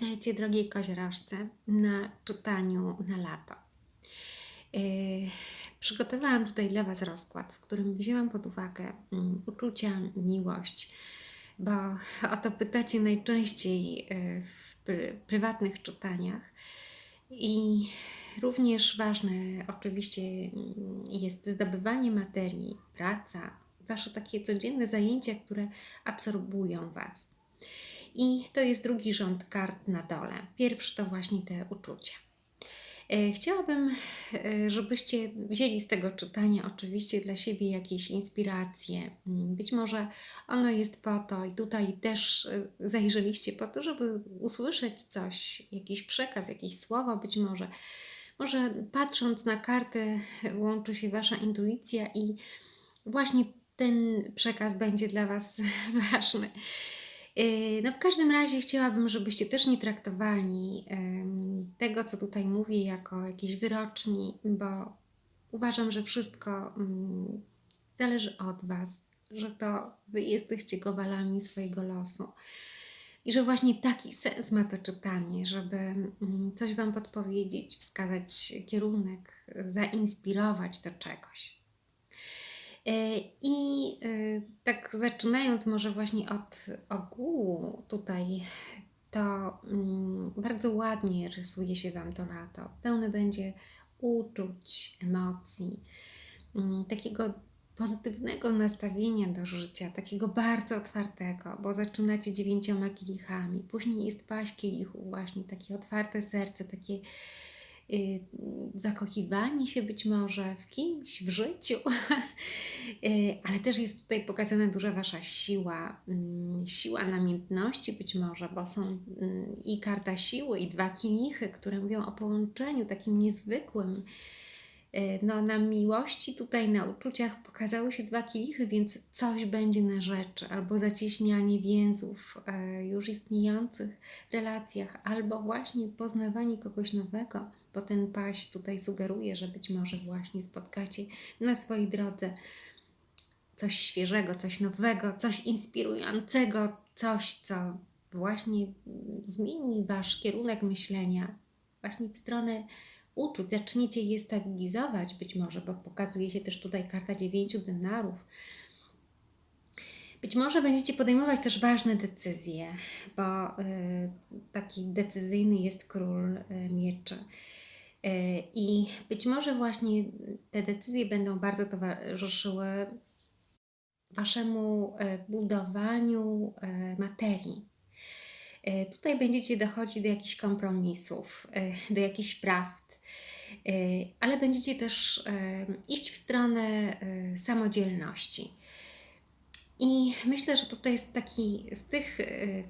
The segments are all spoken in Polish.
Witajcie, drogiej koziorożce, na czytaniu na lato. Yy, przygotowałam tutaj dla Was rozkład, w którym wzięłam pod uwagę mm, uczucia, miłość, bo o to pytacie najczęściej yy, w pr- prywatnych czytaniach. I również ważne oczywiście mm, jest zdobywanie materii, praca, Wasze takie codzienne zajęcia, które absorbują Was. I to jest drugi rząd kart na dole. Pierwszy to właśnie te uczucia. E, Chciałabym, e, żebyście wzięli z tego czytania oczywiście dla siebie jakieś inspiracje. Mm, Być może ono jest po to, i tutaj też e, zajrzeliście po to, żeby usłyszeć coś, jakiś przekaz, jakieś słowo, być może. Może patrząc na kartę, łączy się Wasza intuicja i właśnie ten przekaz będzie dla Was ważny. Yy, No w każdym razie chciałabym, żebyście też nie traktowali tego, co tutaj mówię, jako jakiejś wyroczni, bo uważam, że wszystko mm, zależy od Was, że to Wy jesteście gowalami swojego losu. I że właśnie taki sens ma to czytanie, żeby mm, coś Wam podpowiedzieć, wskazać kierunek, zainspirować do czegoś. E, I e, tak zaczynając może właśnie od ogółu tutaj, to mm, bardzo ładnie rysuje się Wam to lato. Pełne będzie uczuć, emocji, mm, takiego pozytywnego nastawienia do życia, takiego bardzo otwartego, bo zaczynacie dziewięcioma kielichami, później jest paść kielichów, właśnie takie otwarte serce, takie zakochiwanie się być może w kimś, w życiu, Y, ale też jest tutaj pokazana duża Wasza siła, mm, siła namiętności być może, bo są mm, i karta siły, i dwa kielichy, które mówią o połączeniu takim niezwykłym. Y, No, na miłości, tutaj na uczuciach pokazały się dwa kielichy, więc coś będzie na rzeczy, albo zacieśnianie więzów już istniejących relacjach, albo właśnie poznawanie kogoś nowego, bo ten paść tutaj sugeruje, że być może właśnie spotkacie na swojej drodze coś świeżego, coś nowego, coś inspirującego, coś, co właśnie zmieni Wasz kierunek myślenia właśnie w stronę uczuć. Zaczniecie je stabilizować być może, bo pokazuje się też tutaj karta dziewięciu denarów. Być może będziecie podejmować też ważne decyzje, bo y, taki decyzyjny jest król y, mieczy. Y, I być może właśnie te decyzje będą bardzo towarzyszyły Waszemu e, budowaniu e, materii. E, Tutaj będziecie dochodzić do jakichś kompromisów, e, do jakichś prawd, e, ale będziecie też e, iść w stronę e, samodzielności. I myślę, że tutaj jest taki z tych e,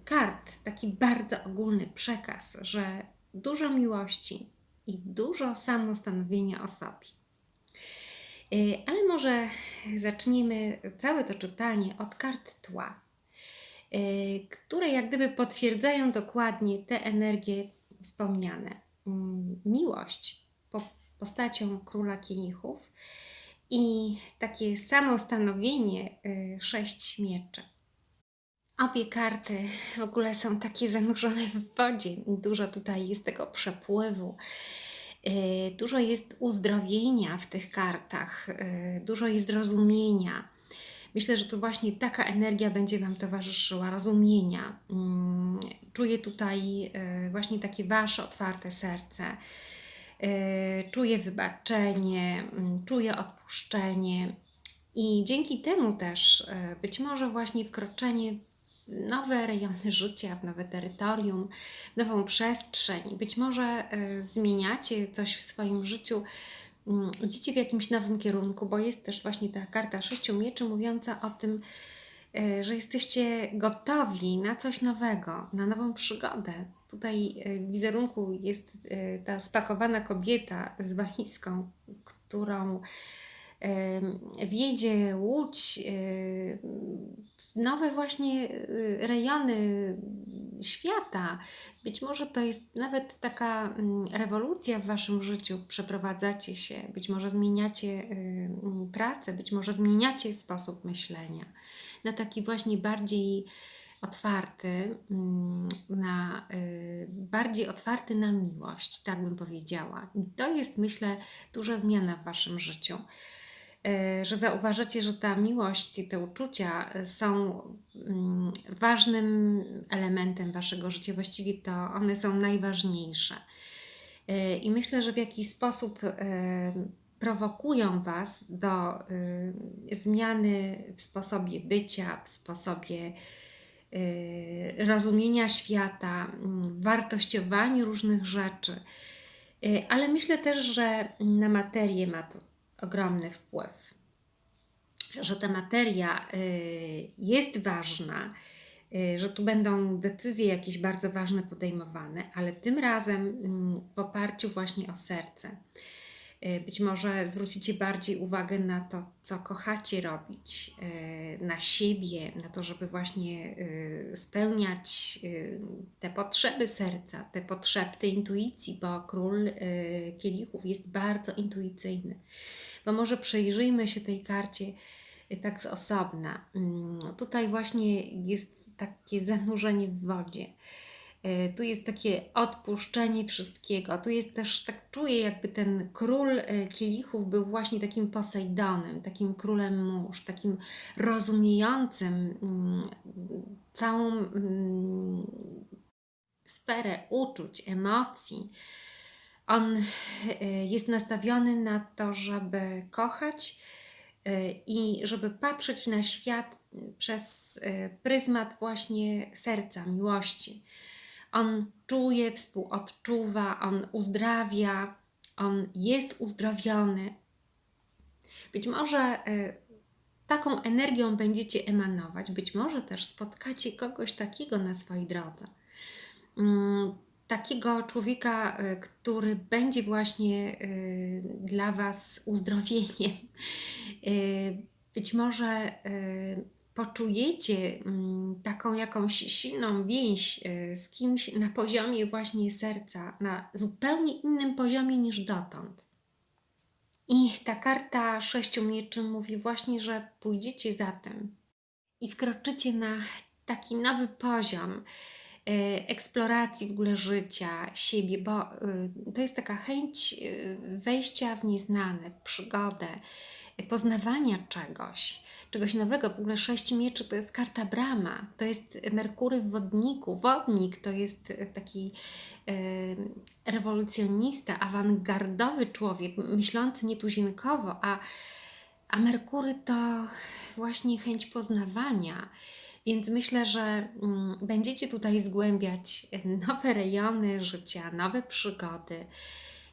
kart taki bardzo ogólny przekaz, że dużo miłości i dużo samostanowienia o sobie. Y, Ale może zaczniemy całe to czytanie od kart tła, y, które jak gdyby potwierdzają dokładnie te energie wspomniane. Mm, Miłość po postacią króla kielichów i takie samostanowienie y, sześć mieczy. Obie karty w ogóle są takie zanurzone w wodzie. Dużo tutaj jest tego przepływu. Yy, Dużo jest uzdrowienia w tych kartach, yy, dużo jest rozumienia. Myślę, że to właśnie taka energia będzie Wam towarzyszyła, rozumienia. Mm, Czuję tutaj yy, właśnie takie Wasze otwarte serce. Czuję wybaczenie, mm, czuję odpuszczenie. I dzięki temu też być może właśnie wkroczenie nowe rejony życia, w nowe terytorium, nową przestrzeń. Być może y, zmieniacie coś w swoim życiu, mm, idziecie w jakimś nowym kierunku, bo jest też właśnie ta karta sześciu mieczy mówiąca o tym, y, że jesteście gotowi na coś nowego, na nową przygodę. Tutaj y, w wizerunku jest ta spakowana kobieta z walizką, którą wiedzie łódź nowe właśnie y, rejony świata. Być może to jest nawet taka mm, rewolucja w Waszym życiu. Przeprowadzacie się, być może zmieniacie y, mm, pracę, być może zmieniacie sposób myślenia na taki właśnie bardziej otwarty mm, na, y, bardziej otwarty na miłość, tak bym powiedziała. To jest, myślę, duża zmiana w Waszym życiu. Y, Że zauważacie, że ta miłość i te uczucia są mm, ważnym elementem Waszego życia, właściwie to one są najważniejsze. Y, I myślę, że w jakiś sposób prowokują Was do zmiany w sposobie bycia, w sposobie rozumienia świata, mm, wartościowaniu różnych rzeczy. Ale myślę też, że na materię ma to ogromny wpływ. Że ta materia y, jest ważna, y, że tu będą decyzje jakieś bardzo ważne podejmowane, ale tym razem mm, w oparciu właśnie o serce. Y, Być może zwrócicie bardziej uwagę na to, co kochacie robić, na siebie, na to, żeby właśnie spełniać te potrzeby serca, te potrzeby intuicji, bo król kielichów jest bardzo intuicyjny. Bo może przyjrzyjmy się tej karcie y, tak z osobna. Mm, Tutaj właśnie jest takie zanurzenie w wodzie. Y, Tu jest takie odpuszczenie wszystkiego. Tu jest też, tak czuję, jakby ten król y, kielichów był właśnie takim Posejdonem, takim królem mórz, takim rozumiejącym mm, całą mm, sferę uczuć, emocji. On y, jest nastawiony na to, żeby kochać y, i żeby patrzeć na świat przez y, pryzmat właśnie serca, miłości. On czuje, współodczuwa, on uzdrawia, on jest uzdrowiony. Być może taką energią będziecie emanować, być może też spotkacie kogoś takiego na swojej drodze. Takiego człowieka, y, który będzie właśnie y, dla Was uzdrowieniem. Y, Być może poczujecie mm, taką jakąś silną więź z kimś na poziomie właśnie serca, na zupełnie innym poziomie niż dotąd. I ta karta sześciu mieczy mówi właśnie, że pójdziecie za tym i wkroczycie na taki nowy poziom eksploracji w ogóle życia, siebie, bo y, to jest taka chęć y, wejścia w nieznane, w przygodę, y, poznawania czegoś, czegoś nowego. W ogóle sześć mieczy to jest karta brama, to jest Merkury w wodniku. Wodnik to jest taki rewolucjonista, awangardowy człowiek, myślący nietuzinkowo, a, a Merkury to właśnie chęć poznawania. Więc myślę, że mm, będziecie tutaj zgłębiać nowe rejony życia, nowe przygody.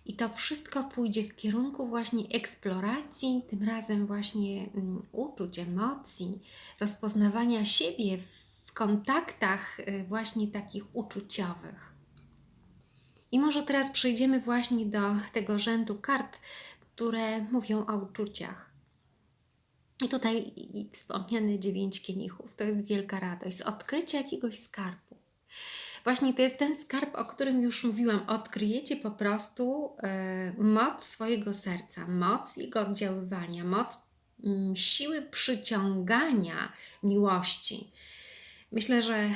I to wszystko pójdzie w kierunku właśnie eksploracji, tym razem właśnie mm, uczuć, emocji, rozpoznawania siebie w kontaktach y, właśnie takich uczuciowych. I może teraz przejdziemy właśnie do tego rzędu kart, które mówią o uczuciach. I tutaj i wspomniany dziewięć kielichów. To jest wielka radość z odkrycia jakiegoś skarbu. Właśnie to jest ten skarb, o którym już mówiłam. Odkryjecie po prostu e, moc swojego serca, moc jego oddziaływania, moc mm, siły przyciągania miłości. Myślę, że e,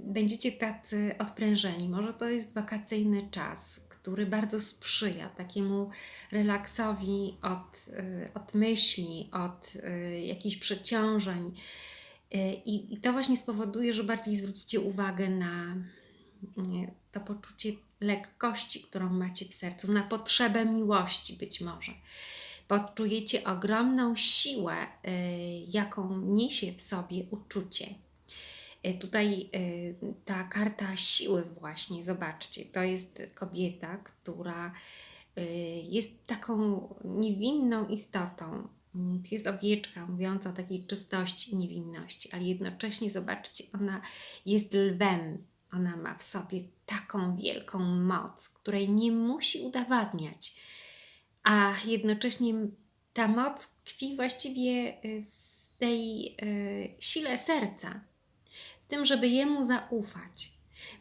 będziecie tacy odprężeni. Może to jest wakacyjny czas, który bardzo sprzyja takiemu relaksowi od, e, od myśli, od e, jakichś przeciążeń. I, I to właśnie spowoduje, że bardziej zwrócicie uwagę na to poczucie lekkości, którą macie w sercu, na potrzebę miłości być może. Poczujecie ogromną siłę, y, jaką niesie w sobie uczucie. Y, Tutaj y, ta karta siły właśnie, zobaczcie, to jest kobieta, która y, jest taką niewinną istotą. To jest owieczka mówiąca o takiej czystości niewinności, ale jednocześnie zobaczcie, ona jest lwem. Ona ma w sobie taką wielką moc, której nie musi udowadniać, a jednocześnie ta moc tkwi właściwie w tej sile serca, tym, żeby jemu zaufać,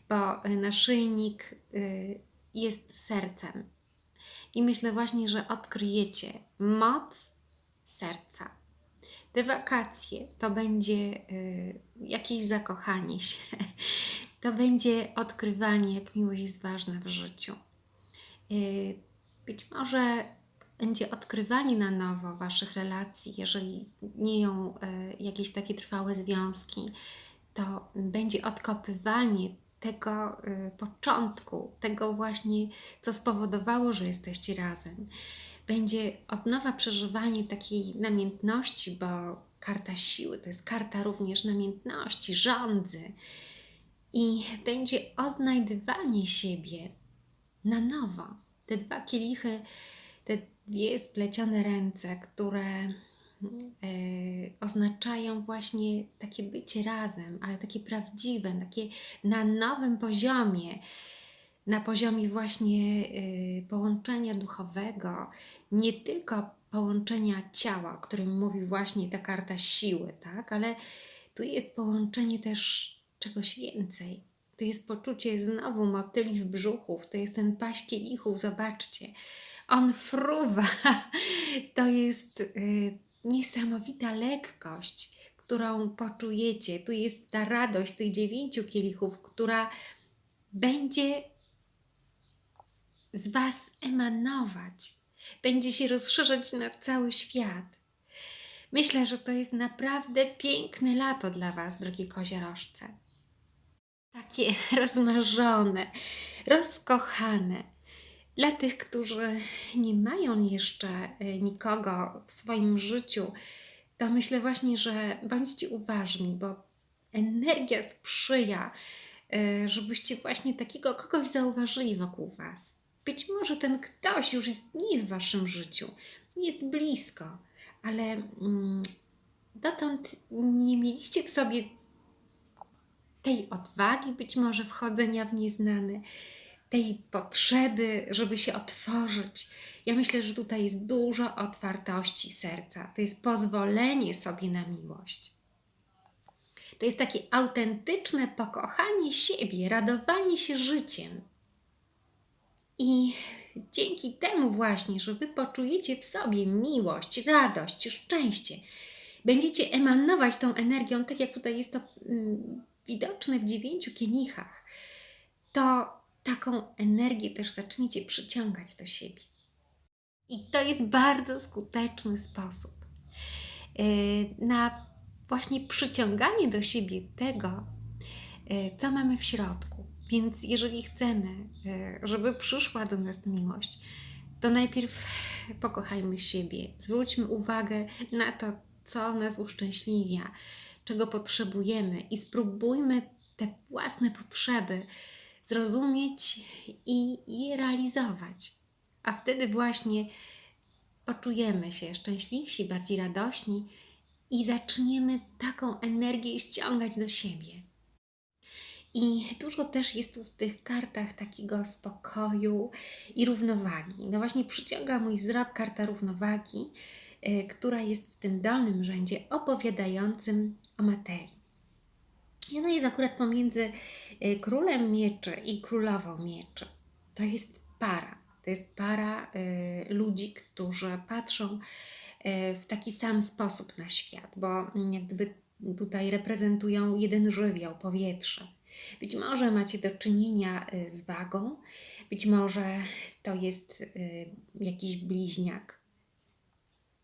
bo y, naszyjnik y, jest sercem. I myślę właśnie, że odkryjecie moc serca. te wakacje to będzie y, jakieś zakochanie się, to będzie odkrywanie, jak miłość jest ważna w życiu. Być może będzie odkrywanie na nowo Waszych relacji, jeżeli istnieją jakieś takie trwałe związki, to będzie odkopywanie tego y, początku, tego właśnie, co spowodowało, że jesteście razem. Będzie od nowa przeżywanie takiej namiętności, bo karta siły to jest karta również namiętności, rządzy. I będzie odnajdywanie siebie na nowo. Te dwa kielichy, te dwie splecione ręce, które oznaczają właśnie takie bycie razem, ale takie prawdziwe, takie na nowym poziomie, na poziomie właśnie e, połączenia duchowego, nie tylko połączenia ciała, o którym mówi właśnie ta karta siły, tak? Ale tu jest połączenie też czegoś więcej. To jest poczucie znowu motyli w brzuchów, to jest ten paść kielichów, zobaczcie. On fruwa. To jest y, niesamowita lekkość, którą poczujecie. Tu jest ta radość tych dziewięciu kielichów, która będzie z Was emanować, będzie się rozszerzać na cały świat. Myślę, że to jest naprawdę piękne lato dla Was, drogie koziorożce. Takie rozmarzone, rozkochane. Dla tych, którzy nie mają jeszcze e, nikogo w swoim życiu, to myślę właśnie, że bądźcie uważni, bo energia sprzyja, e, żebyście właśnie takiego kogoś zauważyli wokół Was. Być może ten ktoś już istnieje w Waszym życiu, jest blisko, ale mm, dotąd nie mieliście w sobie tej odwagi, być może wchodzenia w nieznane, tej potrzeby, żeby się otworzyć. Ja myślę, że tutaj jest dużo otwartości serca. To jest pozwolenie sobie na miłość. To jest takie autentyczne pokochanie siebie, radowanie się życiem. I dzięki temu właśnie, że wy poczujecie w sobie miłość, radość, szczęście, będziecie emanować tą energią, tak jak tutaj jest to mm, widoczne w dziewięciu kielichach, to taką energię też zaczniecie przyciągać do siebie. I to jest bardzo skuteczny sposób yy, na właśnie przyciąganie do siebie tego, yy, co mamy w środku. Więc jeżeli chcemy, yy, żeby przyszła do nas miłość, to najpierw pokochajmy siebie, zwróćmy uwagę na to, co nas uszczęśliwia, czego potrzebujemy i spróbujmy te własne potrzeby zrozumieć i je realizować. A wtedy właśnie poczujemy się szczęśliwsi, bardziej radośni i zaczniemy taką energię ściągać do siebie. I dużo też jest tu w tych kartach takiego spokoju i równowagi. No właśnie przyciąga mój wzrok karta równowagi, yy, która jest w tym dolnym rzędzie opowiadającym o materii. I ona jest akurat pomiędzy y, królem mieczy i królową mieczy. To jest para. To jest para y, ludzi, którzy patrzą y, w taki sam sposób na świat, bo jak gdyby tutaj reprezentują jeden żywioł, powietrze. Być może macie do czynienia z wagą, być może to jest jakiś bliźniak,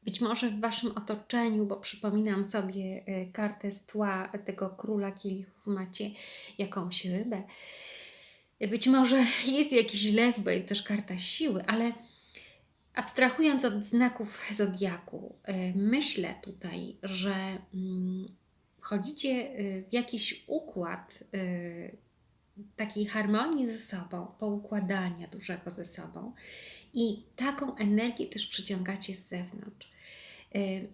być może w Waszym otoczeniu, bo przypominam sobie e, kartę z tła tego króla kielichów, macie jakąś rybę. Być może jest jakiś lew, bo jest też karta siły, ale abstrahując od znaków zodiaku, e, myślę tutaj, że mm, wchodzicie e, w jakiś układ takiej harmonii ze sobą, poukładania dużego ze sobą i taką energię też przyciągacie z zewnątrz. Y,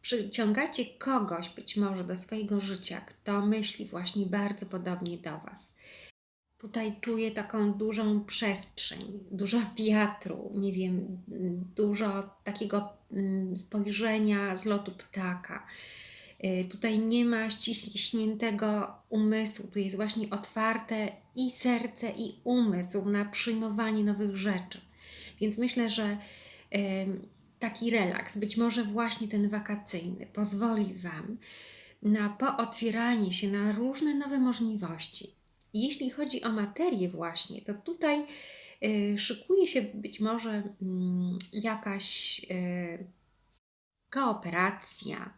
przyciągacie kogoś być może do swojego życia, kto myśli właśnie bardzo podobnie do Was. Tutaj czuję taką dużą przestrzeń, dużo wiatru, nie wiem, dużo takiego mm, spojrzenia z lotu ptaka. Y, tutaj nie ma ściśniętego umysłu, tu jest właśnie otwarte i serce, i umysł na przyjmowanie nowych rzeczy. Więc myślę, że taki relaks, być może właśnie ten wakacyjny, pozwoli Wam na pootwieranie się na różne nowe możliwości. Jeśli chodzi o materię, właśnie, to tutaj y, szykuje się być może mm, jakaś y, kooperacja,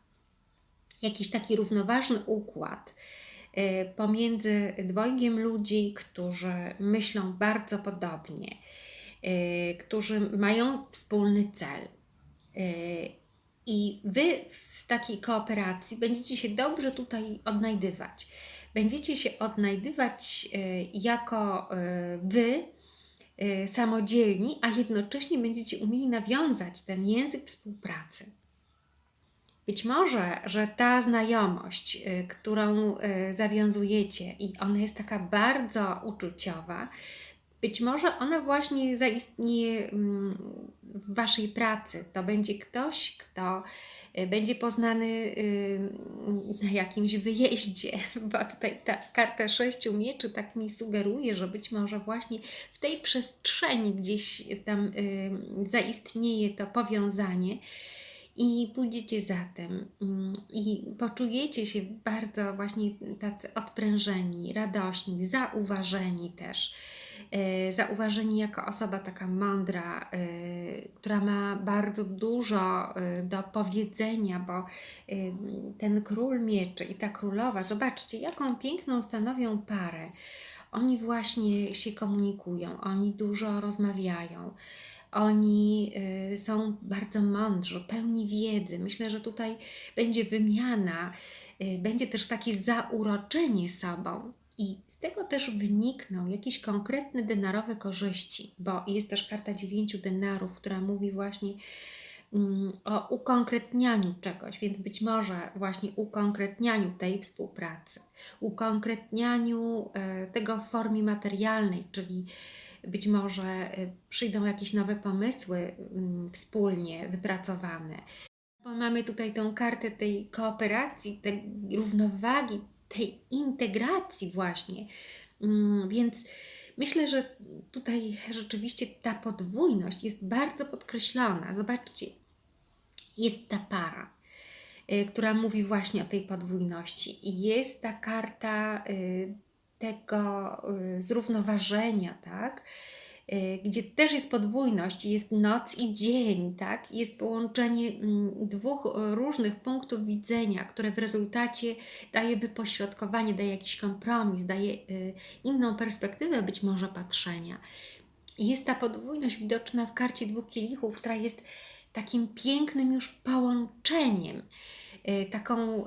jakiś taki równoważny układ y, pomiędzy dwojgiem ludzi, którzy myślą bardzo podobnie, którzy mają wspólny cel. Y, I wy w takiej kooperacji będziecie się dobrze tutaj odnajdywać. Będziecie się odnajdywać jako wy, samodzielni, a jednocześnie będziecie umieli nawiązać ten język współpracy. Być może, że ta znajomość, którą zawiązujecie, i ona jest taka bardzo uczuciowa, być może ona właśnie zaistnieje mm, w Waszej pracy. To będzie ktoś, kto y, będzie poznany na jakimś wyjeździe, bo tutaj ta karta sześciu mieczy tak mi sugeruje, że być może właśnie w tej przestrzeni gdzieś tam zaistnieje to powiązanie i pójdziecie za tym mm, i poczujecie się bardzo właśnie tacy odprężeni, radośni, zauważeni też. E, zauważeni jako osoba taka mądra, e, która ma bardzo dużo e, do powiedzenia, bo ten król mieczy i ta królowa, zobaczcie, jaką piękną stanowią parę. Oni właśnie się komunikują, oni dużo rozmawiają. Oni są bardzo mądrzy, pełni wiedzy. Myślę, że tutaj będzie wymiana, będzie też takie zauroczenie sobą. I z tego też wynikną jakieś konkretne denarowe korzyści, bo jest też karta dziewięciu denarów, która mówi właśnie mm, o ukonkretnianiu czegoś, więc być może właśnie ukonkretnianiu tej współpracy, ukonkretnianiu e, tego w formie materialnej, czyli być może y, przyjdą jakieś nowe pomysły mm, wspólnie wypracowane. Bo mamy tutaj tą kartę tej kooperacji, tej równowagi, tej integracji właśnie. Mm, więc myślę, że tutaj rzeczywiście ta podwójność jest bardzo podkreślona. Zobaczcie, jest ta para, y, która mówi właśnie o tej podwójności. Jest ta karta y, tego y, zrównoważenia, tak? Y, gdzie też jest podwójność, jest noc i dzień, tak? Jest połączenie mm, dwóch różnych punktów widzenia, które w rezultacie daje wypośrodkowanie, daje jakiś kompromis, daje y, inną perspektywę być może patrzenia. Jest ta podwójność widoczna w karcie dwóch kielichów, która jest takim pięknym już połączeniem, taką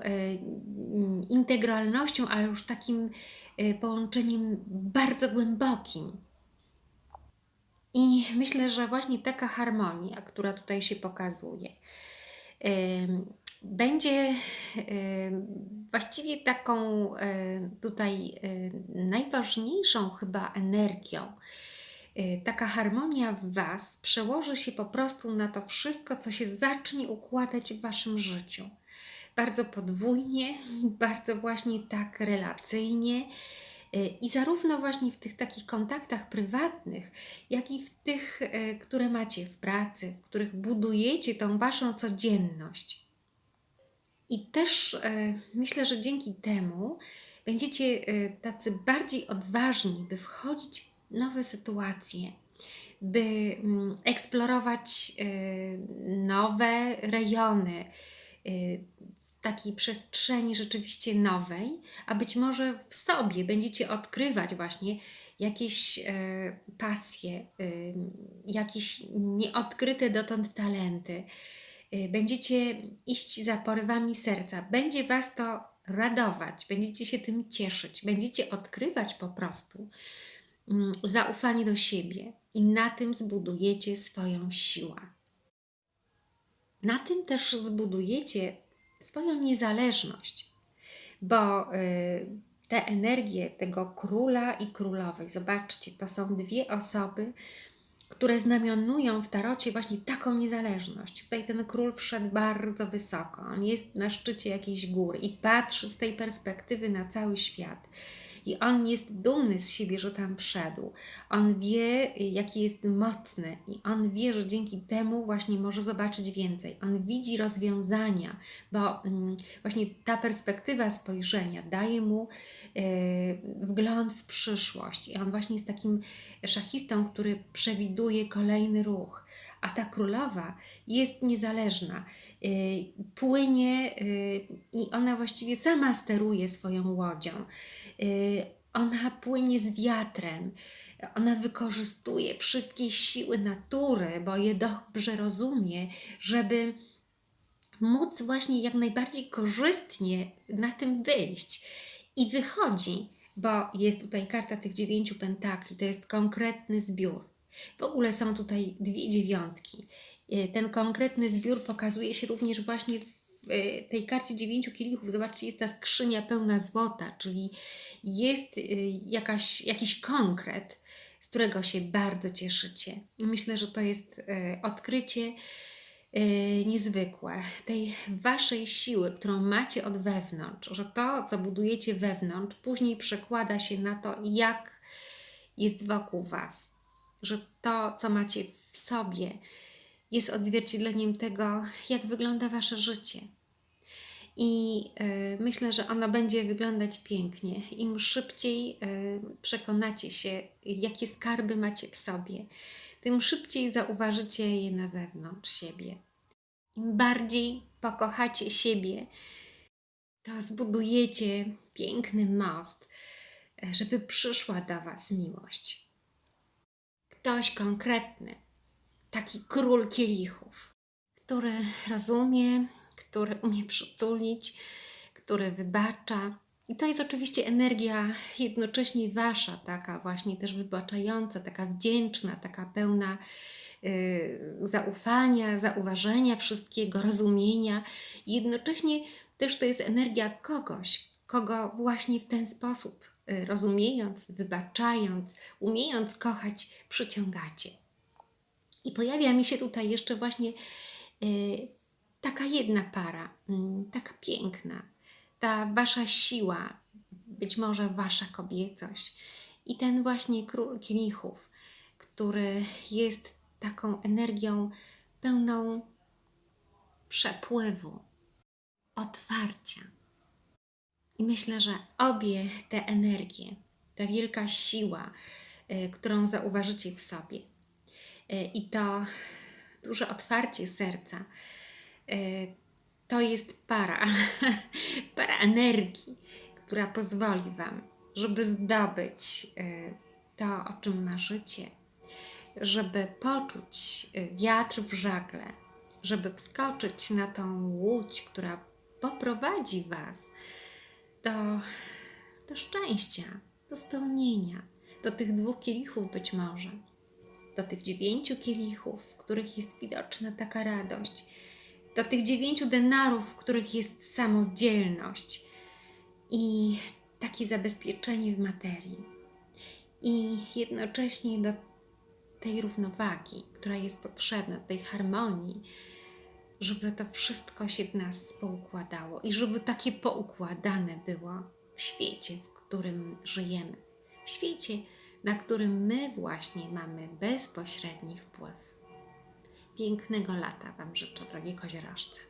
integralnością, ale już takim Y, połączeniem bardzo głębokim. I myślę, że właśnie taka harmonia, która tutaj się pokazuje, będzie właściwie taką tutaj najważniejszą chyba energią. Y, taka harmonia w Was przełoży się po prostu na to wszystko, co się zacznie układać w Waszym życiu bardzo podwójnie, bardzo właśnie tak relacyjnie. Y, I zarówno właśnie w tych takich kontaktach prywatnych, jak i w tych, y, które macie w pracy, w których budujecie tą waszą codzienność. I też y, myślę, że dzięki temu będziecie tacy bardziej odważni, by wchodzić w nowe sytuacje, by mm, eksplorować nowe rejony, takiej przestrzeni rzeczywiście nowej, a być może w sobie będziecie odkrywać właśnie jakieś e, pasje, e, jakieś nieodkryte dotąd talenty. E, będziecie iść za porywami serca. Będzie Was to radować, będziecie się tym cieszyć, będziecie odkrywać po prostu mm, zaufanie do siebie i na tym zbudujecie swoją siłę. Na tym też zbudujecie swoją niezależność, bo y, te energie tego króla i królowej, zobaczcie, to są dwie osoby, które znamionują w tarocie właśnie taką niezależność. Tutaj ten król wszedł bardzo wysoko, on jest na szczycie jakiejś góry i patrzy z tej perspektywy na cały świat. I on jest dumny z siebie, że tam wszedł. On wie, y, jaki jest mocny, i on wie, że dzięki temu właśnie może zobaczyć więcej. On widzi rozwiązania, bo mm, właśnie ta perspektywa spojrzenia daje mu y, wgląd w przyszłość. I on właśnie jest takim szachistą, który przewiduje kolejny ruch. A ta królowa jest niezależna, płynie y, i ona właściwie sama steruje swoją łodzią. Y, Ona płynie z wiatrem, ona wykorzystuje wszystkie siły natury, bo je dobrze rozumie, żeby móc właśnie jak najbardziej korzystnie na tym wyjść. I wychodzi, bo jest tutaj karta tych dziewięciu pentakli, to jest konkretny zbiór. W ogóle są tutaj dwie dziewiątki. Y, Ten konkretny zbiór pokazuje się również właśnie w y, tej karcie dziewięciu kielichów. Zobaczcie, jest ta skrzynia pełna złota, czyli jest y, jakaś, jakiś konkret, z którego się bardzo cieszycie. Myślę, że to jest odkrycie niezwykłe, tej waszej siły, którą macie od wewnątrz, że to, co budujecie wewnątrz, później przekłada się na to, jak jest wokół was. Że to, co macie w sobie, jest odzwierciedleniem tego, jak wygląda wasze życie. I y, myślę, że ono będzie wyglądać pięknie. Im szybciej y, przekonacie się, jakie skarby macie w sobie, tym szybciej zauważycie je na zewnątrz siebie. Im bardziej pokochacie siebie, to zbudujecie piękny most, y, żeby przyszła do Was miłość. Ktoś konkretny, taki król kielichów, który rozumie, który umie przytulić, który wybacza. I to jest oczywiście energia jednocześnie wasza, taka właśnie też wybaczająca, taka wdzięczna, taka pełna y, zaufania, zauważenia wszystkiego, rozumienia. Jednocześnie też to jest energia kogoś, kogo właśnie w ten sposób, y, rozumiejąc, wybaczając, umiejąc kochać, przyciągacie. I pojawia mi się tutaj jeszcze właśnie y, taka jedna para, mm, taka piękna, ta wasza siła, być może wasza kobiecość i ten właśnie król kielichów, który jest taką energią pełną przepływu, otwarcia. I myślę, że obie te energie, ta wielka siła, y, którą zauważycie w sobie, i to duże otwarcie serca, y, to jest para, para energii, która pozwoli Wam, żeby zdobyć y, to, o czym marzycie, żeby poczuć wiatr w żagle, żeby wskoczyć na tą łódź, która poprowadzi Was do, do szczęścia, do spełnienia, do tych dwóch kielichów być może, do tych dziewięciu kielichów, w których jest widoczna taka radość, do tych dziewięciu denarów, w których jest samodzielność i takie zabezpieczenie w materii. I jednocześnie do tej równowagi, która jest potrzebna, tej harmonii, żeby to wszystko się w nas poukładało i żeby takie poukładane było w świecie, w którym żyjemy. W świecie, na którym my właśnie mamy bezpośredni wpływ. Pięknego lata Wam życzę, drogie koziorożce.